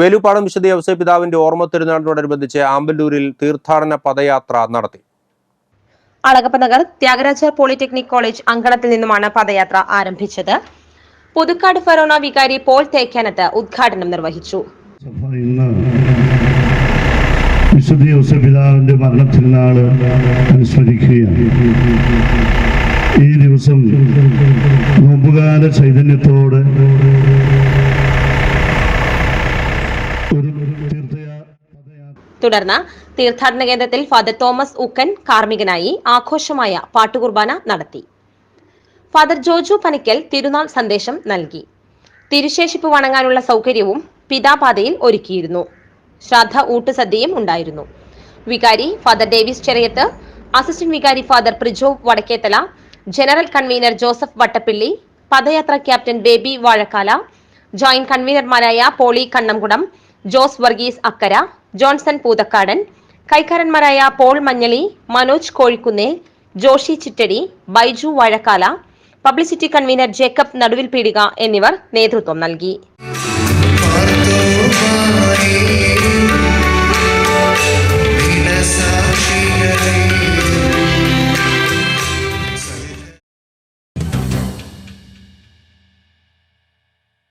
വേലുപ്പാടം വിശുദ്ധ വ്യവസായ പിതാവിന്റെ ഓർമ്മ തിരുനാളിനോടനുബന്ധിച്ച് ആമ്പല്ലൂരിൽ തീർത്ഥാടന പദയാത്ര നടത്തി. അളകപ്പ നഗർ ത്യാഗരാജ പോളിടെക്നിക് കോളേജ് അങ്കണത്തിൽ നിന്നുമാണ് പദയാത്ര ആരംഭിച്ചത്. പുതുക്കാട് ഫെറോണ വികാരി പോൾ തേക്കാനത്ത് ഉദ്ഘാടനം നിർവഹിച്ചു. ഇന്ന് വിശുദ്ധ യോസപിതാവിന്റെ മരണത്തിരുന്നാൾ അനുസ്മരിക്കുകയാണ്. ഈ ദിവസം നോമ്പുകാല ചൈതന്യത്തോട് തുടർന്ന് തീർത്ഥാടന കേന്ദ്രത്തിൽ ഫാദർ തോമസ് ഉക്കൻ കാർമ്മികനായി ആഘോഷമായ പാട്ടുകുർബാന നടത്തി. ഫാദർ ജോജു പനിക്കൽ തിരുനാൾ സന്ദേശം നൽകി. തിരുശേഷിപ്പ് വണങ്ങാനുള്ള സൗകര്യവും പിതാപാതയിൽ ഒരുക്കിയിരുന്നു. ശ്രാദ്ധ ഊട്ടുസദ്യയും ഉണ്ടായിരുന്നു. വികാരി ഫാദർ ഡേവിസ് ചെറിയത്ത് അസിസ്റ്റന്റ് വികാരി father Prijo Vadakkethala general convener Joseph Vattappilly പദയാത്ര ക്യാപ്റ്റൻ ബേബി വാഴക്കാല ജോയിന്റ് കൺവീനർമാരായ Poly Kannamkudam Jose Varghese Akkara Johnson Poothakkadan കൈക്കാരന്മാരായ Paul Manjali Manoj Kozhikkunnel Joshy Chittadi Baiju Vazhakkala publicity convener Jacob Naduvil Peedika എന്നിവർ നേതൃത്വം നൽകി.